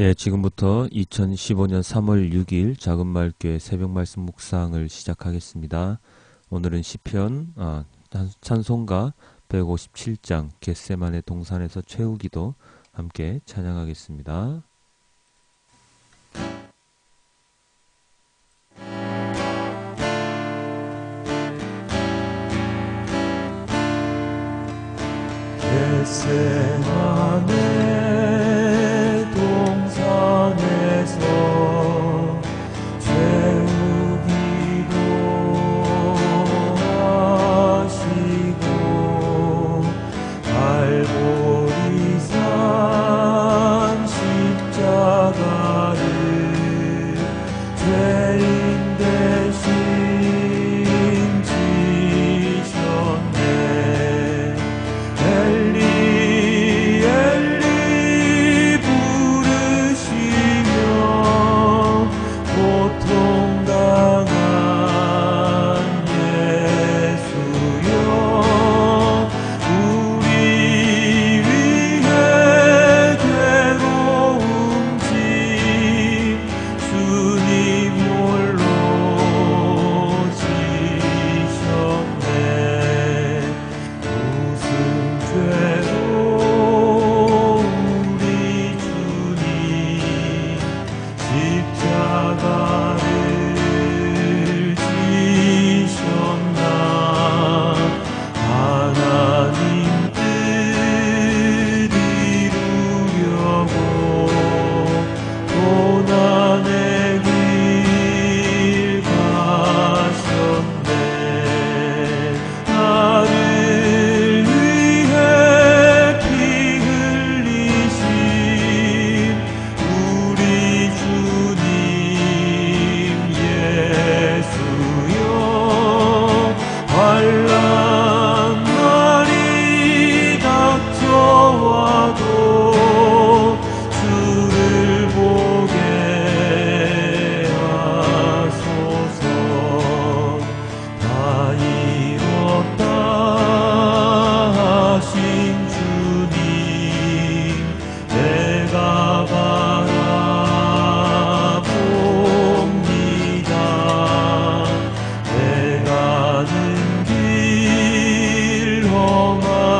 예, 지금부터 2015년 3월 6일 작은 말교회 새벽 말씀 묵상을 시작하겠습니다. 오늘은 시편 아, 찬송가 157장 겟세만의 동산에서 최후기도 함께 찬양하겠습니다. 겟세 십자가를 죄 길험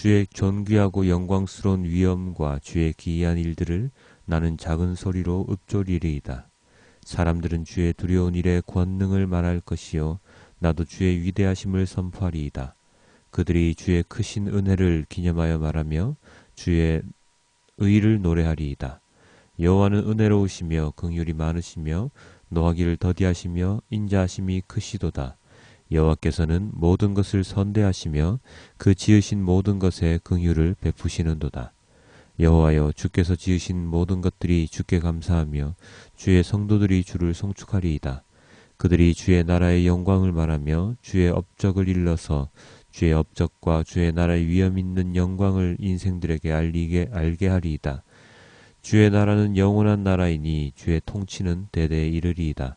주의 존귀하고 영광스러운 위엄과 주의 기이한 일들을 나는 작은 소리로 읊조리리이다. 사람들은 주의 두려운 일의 권능을 말할 것이요 나도 주의 위대하심을 선포하리이다. 그들이 주의 크신 은혜를 기념하여 말하며 주의 의를 노래하리이다. 여호와는 은혜로우시며 긍휼이 많으시며 노하기를 더디하시며 인자하심이 크시도다. 여호와께서는 모든 것을 선대하시며 그 지으신 모든 것에 긍휼을 베푸시는도다. 여호와여 주께서 지으신 모든 것들이 주께 감사하며 주의 성도들이 주를 송축하리이다. 그들이 주의 나라의 영광을 말하며 주의 업적을 일러서 주의 업적과 주의 나라의 위엄 있는 영광을 인생들에게 알리게 알게 하리이다. 주의 나라는 영원한 나라이니 주의 통치는 대대에 이르리이다.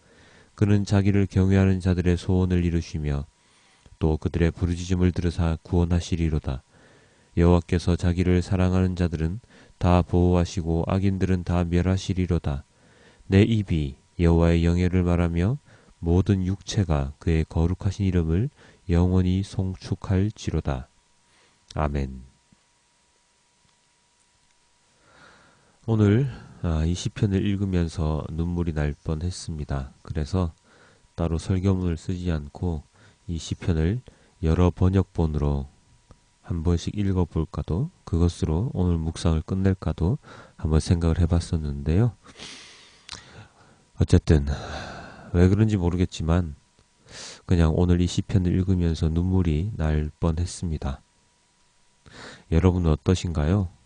그는 자기를 경외하는 자들의 소원을 이루시며 또 그들의 부르짖음을 들으사 구원하시리로다. 여호와께서 자기를 사랑하는 자들은 다 보호하시고 악인들은 다 멸하시리로다. 내 입이 여호와의 영예를 말하며 모든 육체가 그의 거룩하신 이름을 영원히 송축할지로다. 아멘. 오늘 아, 이 시편을 읽으면서 눈물이 날 뻔했습니다. 그래서 따로 설교문을 쓰지 않고 이 시편을 여러 번역본으로 한 번씩 읽어볼까도 그것으로 오늘 묵상을 끝낼까도 한번 생각을 해봤었는데요. 어쨌든 왜 그런지 모르겠지만 그냥 오늘 이 시편을 읽으면서 눈물이 날 뻔했습니다. 여러분은 어떠신가요?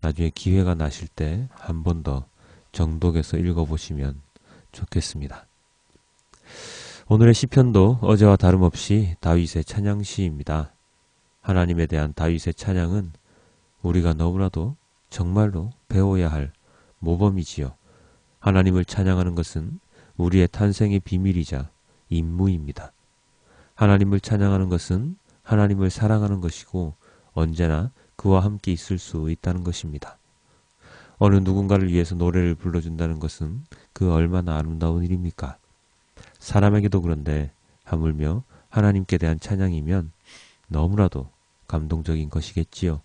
나중에 기회가 나실 때 한 번 더 정독해서 읽어보시면 좋겠습니다. 오늘의 시편도 어제와 다름없이 다윗의 찬양시입니다. 하나님에 대한 다윗의 찬양은 우리가 너무나도 정말로 배워야 할 모범이지요. 하나님을 찬양하는 것은 우리의 탄생의 비밀이자 임무입니다. 하나님을 찬양하는 것은 하나님을 사랑하는 것이고 언제나 그와 함께 있을 수 있다는 것입니다. 어느 누군가를 위해서 노래를 불러준다는 것은 그 얼마나 아름다운 일입니까? 사람에게도 그런데 하물며 하나님께 대한 찬양이면 너무나도 감동적인 것이겠지요.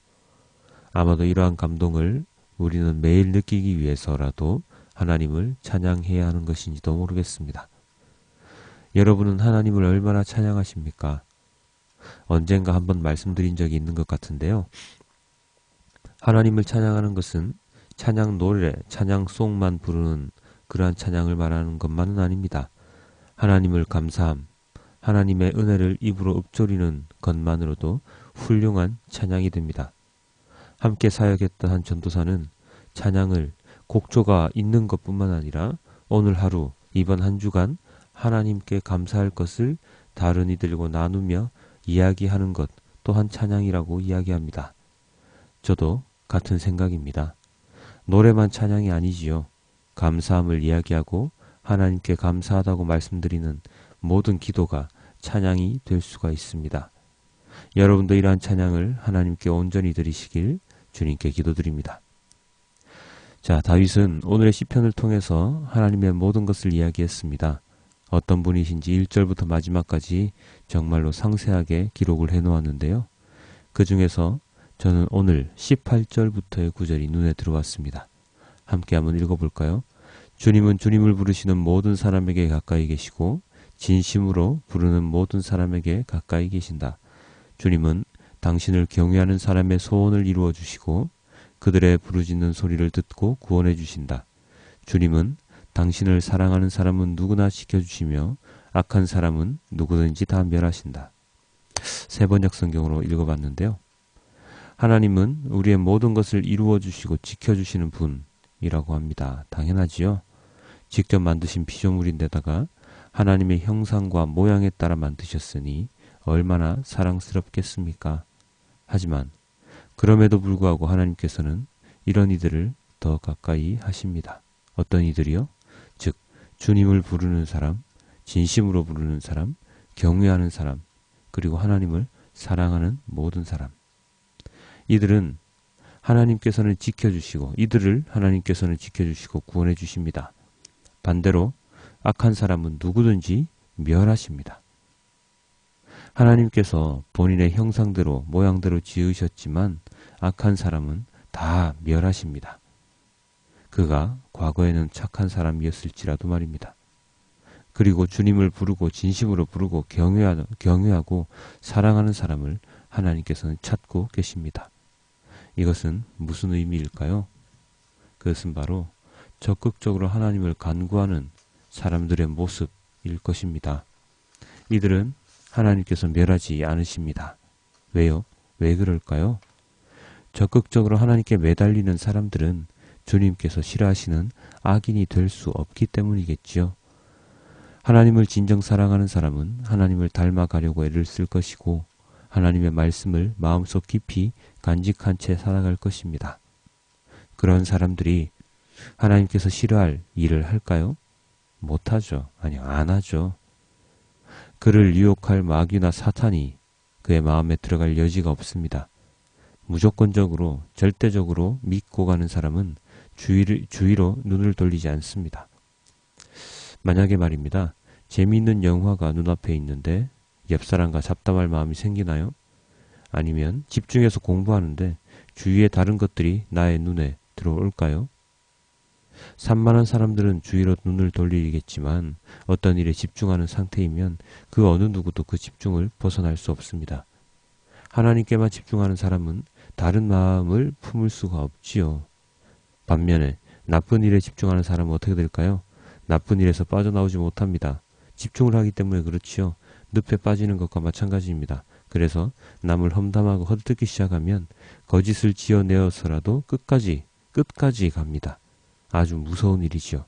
아마도 이러한 감동을 우리는 매일 느끼기 위해서라도 하나님을 찬양해야 하는 것인지도 모르겠습니다. 여러분은 하나님을 얼마나 찬양하십니까? 언젠가 한번 말씀드린 적이 있는 것 같은데요. 하나님을 찬양하는 것은 찬양 노래, 찬양송만 부르는 그러한 찬양을 말하는 것만은 아닙니다. 하나님을 감사함, 하나님의 은혜를 입으로 읊조리는 것만으로도 훌륭한 찬양이 됩니다. 함께 사역했던 한 전도사는 찬양을 곡조가 있는 것뿐만 아니라 오늘 하루, 이번 한 주간 하나님께 감사할 것을 다른 이들과 나누며 이야기하는 것 또한 찬양이라고 이야기합니다. 저도 같은 생각입니다. 노래만 찬양이 아니지요. 감사함을 이야기하고 하나님께 감사하다고 말씀드리는 모든 기도가 찬양이 될 수가 있습니다. 여러분도 이러한 찬양을 하나님께 온전히 드리시길 주님께 기도드립니다. 자, 다윗은 오늘의 시편을 통해서 하나님의 모든 것을 이야기했습니다. 어떤 분이신지 1절부터 마지막까지 정말로 상세하게 기록을 해 놓았는데요. 그 중에서 저는 오늘 18절부터의 구절이 눈에 들어왔습니다. 함께 한번 읽어볼까요? 주님은 주님을 부르시는 모든 사람에게 가까이 계시고 진심으로 부르는 모든 사람에게 가까이 계신다. 주님은 당신을 경외하는 사람의 소원을 이루어 주시고 그들의 부르짖는 소리를 듣고 구원해 주신다. 주님은 당신을 사랑하는 사람은 누구나 지켜주시며 악한 사람은 누구든지 다 멸하신다. 세 번역 성경으로 읽어봤는데요. 하나님은 우리의 모든 것을 이루어 주시고 지켜 주시는 분이라고 합니다. 당연하지요. 직접 만드신 피조물인데다가 하나님의 형상과 모양에 따라 만드셨으니 얼마나 사랑스럽겠습니까? 하지만 그럼에도 불구하고 하나님께서는 이런 이들을 더 가까이 하십니다. 어떤 이들이요? 즉 주님을 부르는 사람, 진심으로 부르는 사람, 경외하는 사람, 그리고 하나님을 사랑하는 모든 사람. 이들은 하나님께서는 지켜주시고 이들을 하나님께서는 지켜주시고 구원해 주십니다. 반대로 악한 사람은 누구든지 멸하십니다. 하나님께서 본인의 형상대로 모양대로 지으셨지만 악한 사람은 다 멸하십니다. 그가 과거에는 착한 사람이었을지라도 말입니다. 그리고 주님을 부르고 진심으로 부르고 경외하고 사랑하는 사람을 하나님께서는 찾고 계십니다. 이것은 무슨 의미일까요? 그것은 바로 적극적으로 하나님을 간구하는 사람들의 모습 일 것입니다. 이들은 하나님께서 멸하지 않으십니다. 왜요? 왜 그럴까요? 적극적으로 하나님께 매달리는 사람들은 주님께서 싫어하시는 악인이 될 수 없기 때문이겠지요. 하나님을 진정 사랑하는 사람은 하나님을 닮아가려고 애를 쓸 것이고 하나님의 말씀을 마음속 깊이 간직한 채 살아갈 것입니다. 그런 사람들이 하나님께서 싫어할 일을 할까요? 못하죠. 아니요, 안 하죠. 그를 유혹할 마귀나 사탄이 그의 마음에 들어갈 여지가 없습니다. 무조건적으로, 절대적으로 믿고 가는 사람은 주위를, 주위로 눈을 돌리지 않습니다. 만약에 말입니다. 재미있는 영화가 눈앞에 있는데 옆사람과 잡담할 마음이 생기나요? 아니면 집중해서 공부하는데 주위의 다른 것들이 나의 눈에 들어올까요? 산만한 사람들은 주위로 눈을 돌리겠지만 어떤 일에 집중하는 상태이면 그 어느 누구도 그 집중을 벗어날 수 없습니다. 하나님께만 집중하는 사람은 다른 마음을 품을 수가 없지요. 반면에 나쁜 일에 집중하는 사람은 어떻게 될까요? 나쁜 일에서 빠져나오지 못합니다. 집중을 하기 때문에 그렇지요. 늪에 빠지는 것과 마찬가지입니다. 그래서 남을 험담하고 헛듣기 시작하면 거짓을 지어내어서라도 끝까지 끝까지 갑니다. 아주 무서운 일이지요.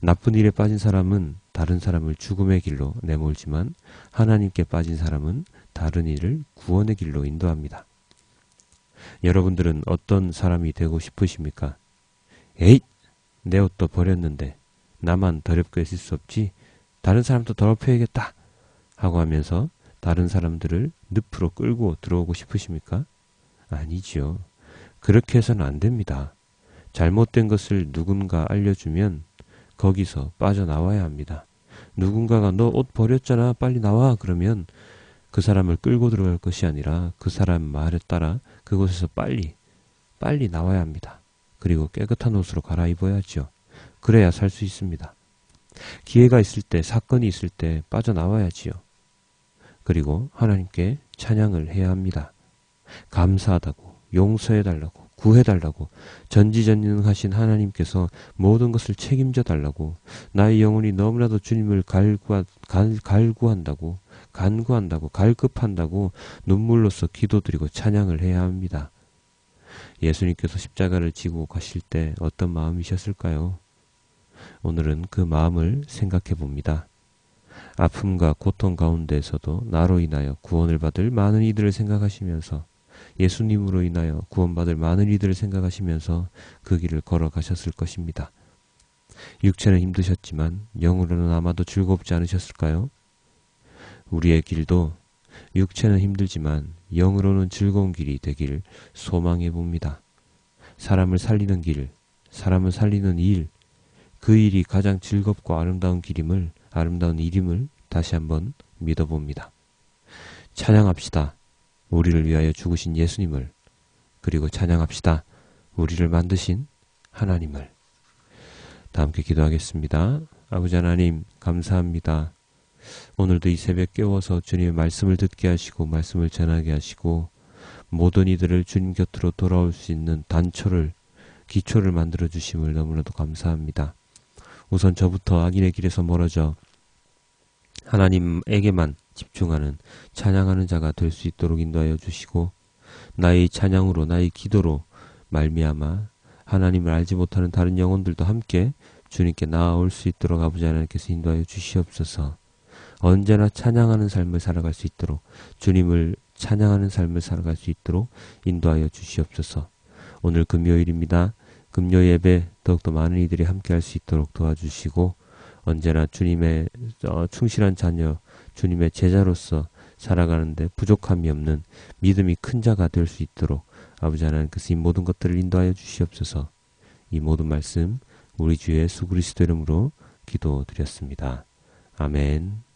나쁜 일에 빠진 사람은 다른 사람을 죽음의 길로 내몰지만 하나님께 빠진 사람은 다른 일을 구원의 길로 인도합니다. 여러분들은 어떤 사람이 되고 싶으십니까? 에잇! 내 옷도 버렸는데 나만 더럽게 있을 수 없지? 다른 사람도 더럽혀야겠다! 하고 하면서 다른 사람들을 늪으로 끌고 들어오고 싶으십니까? 아니지요. 그렇게 해서는 안 됩니다. 잘못된 것을 누군가 알려주면 거기서 빠져나와야 합니다. 누군가가 너 옷 버렸잖아 빨리 나와 그러면 그 사람을 끌고 들어갈 것이 아니라 그 사람 말에 따라 그곳에서 빨리 빨리 나와야 합니다. 그리고 깨끗한 옷으로 갈아입어야죠. 그래야 살 수 있습니다. 기회가 있을 때 사건이 있을 때 빠져나와야지요. 그리고 하나님께 찬양을 해야 합니다. 감사하다고 용서해달라고 구해달라고 전지전능하신 하나님께서 모든 것을 책임져 달라고 나의 영혼이 너무나도 주님을 갈구하, 갈, 갈구한다고 간구한다고 갈급한다고 눈물로써 기도드리고 찬양을 해야 합니다. 예수님께서 십자가를 지고 가실 때 어떤 마음이셨을까요? 오늘은 그 마음을 생각해 봅니다. 아픔과 고통 가운데에서도 나로 인하여 구원을 받을 많은 이들을 생각하시면서 예수님으로 인하여 구원받을 많은 이들을 생각하시면서 그 길을 걸어가셨을 것입니다. 육체는 힘드셨지만 영으로는 아마도 즐겁지 않으셨을까요? 우리의 길도 육체는 힘들지만 영으로는 즐거운 길이 되길 소망해 봅니다. 사람을 살리는 길, 사람을 살리는 일, 그 일이 가장 즐겁고 아름다운 길임을, 아름다운 일임을 다시 한번 믿어봅니다. 찬양합시다. 우리를 위하여 죽으신 예수님을 그리고 찬양합시다. 우리를 만드신 하나님을 다 함께 기도하겠습니다. 아버지 하나님 감사합니다. 오늘도 이 새벽 깨워서 주님의 말씀을 듣게 하시고 말씀을 전하게 하시고 모든 이들을 주님 곁으로 돌아올 수 있는 단초를 기초를 만들어 주심을 너무나도 감사합니다. 우선 저부터 악인의 길에서 멀어져 하나님에게만 집중하는 찬양하는 자가 될 수 있도록 인도하여 주시고 나의 찬양으로 나의 기도로 말미암아 하나님을 알지 못하는 다른 영혼들도 함께 주님께 나아올 수 있도록 아버지 하나님께서 인도하여 주시옵소서. 언제나 찬양하는 삶을 살아갈 수 있도록 주님을 찬양하는 삶을 살아갈 수 있도록 인도하여 주시옵소서. 오늘 금요일입니다. 금요 예배 더욱더 많은 이들이 함께 할 수 있도록 도와주시고 언제나 주님의 어, 충실한 자녀 주님의 제자로서 살아가는데 부족함이 없는 믿음이 큰 자가 될 수 있도록 아버지 하나님께서 이 모든 것들을 인도하여 주시옵소서. 이 모든 말씀 우리 주의 예수 그리스도 이름으로 기도드렸습니다. 아멘.